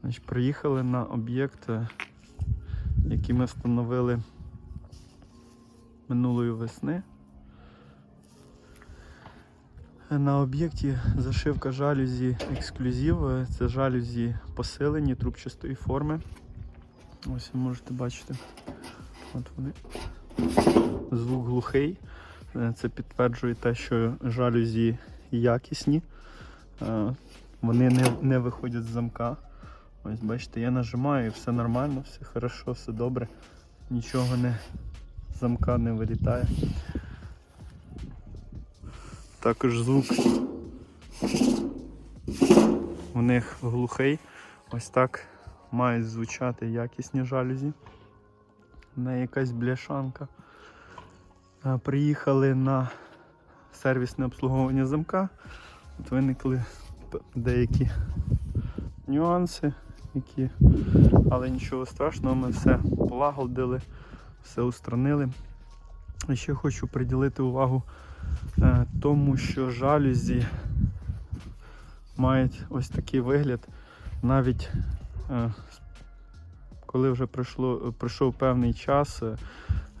Значить, приїхали на об'єкт, який ми встановили минулої весни. На об'єкті зашивка жалюзі ексклюзив. Це жалюзі посилені трубчастої форми. Ось ви можете бачити. От вони. Звук глухий. Е, Це підтверджує те, що жалюзі якісні. Е, Вони не, не виходять з замка. Ось бачите, я нажимаю, і все нормально, все хорошо, все добре. Нічого не замка не вилітає. Також звук у них глухий. Ось так мають звучати якісні жалюзі. Не якась бляшанка. Приїхали на сервісне обслуговування замка. От виникли деякі нюанси, які... але нічого страшного, ми все полагодили, все устранили. І ще хочу приділити увагу е, тому, що жалюзі мають ось такий вигляд, навіть е, коли вже пройшло, пройшов певний час, е,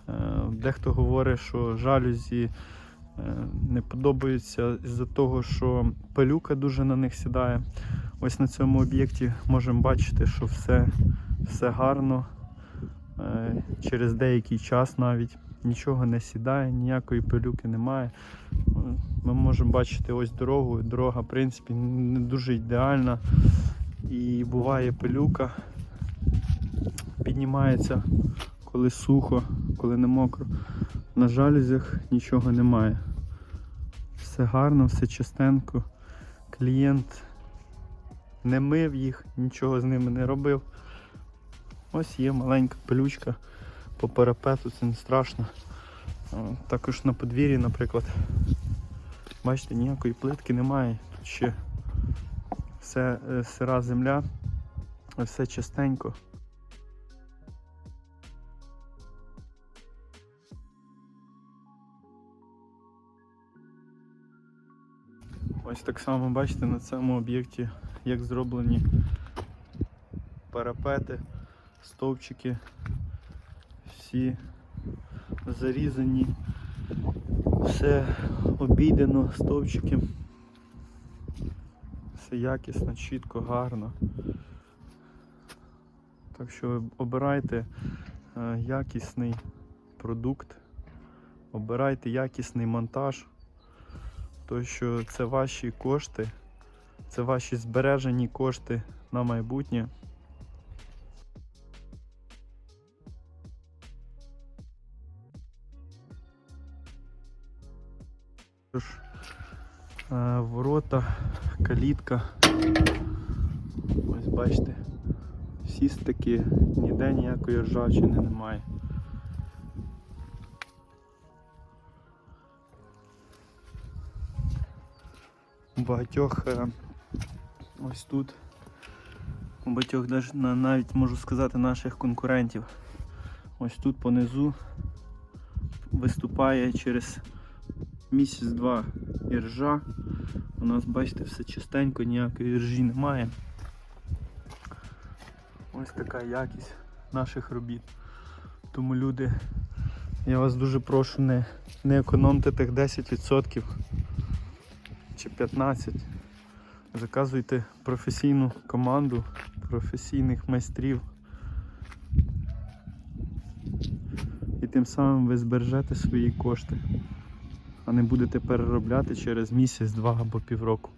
е, дехто говорить, що жалюзі е, не подобаються з-за того, що пилюка дуже на них сідає. Ось на цьому об'єкті можемо бачити, що все, все гарно. Е, Через деякий час навіть нічого не сідає, ніякої пилюки немає. Ми можемо бачити ось дорогу. Дорога, в принципі, не дуже ідеальна. І буває пилюка, піднімається, коли сухо, коли не мокро. На жалюзях нічого немає. Все гарно, все чистенько. Клієнт не мив їх, нічого з ними не робив. Ось є маленька пилючка по парапету, це не страшно. Також на подвір'ї, наприклад, бачите, ніякої плитки немає. Тут ще все е, сира земля, все чистенько. Ось так само бачите на цьому об'єкті, як зроблені парапети, стовпчики, всі зарізані, все обійдено, стовпчики. Все якісно, чітко, гарно. Так що обирайте е, якісний продукт, обирайте якісний монтаж, то що це ваші кошти, це ваші збережені кошти на майбутнє. Е, ворота, калітка. Ось бачите, всі стики, ніде ніякої ржавчини немає. У багатьох е, ось тут, у багатьох даже навіть можу сказати наших конкурентів. Ось тут понизу виступає через місяць-два іржа. У нас, бачите, все чистенько, ніякої іржі немає. Ось така якість наших робіт. Тому люди, я вас дуже прошу, не, не економте тих 10% чи 15%. Заказуйте професійну команду, професійних майстрів. І тим самим ви збережете свої кошти а не будете переробляти через місяць, два або півроку.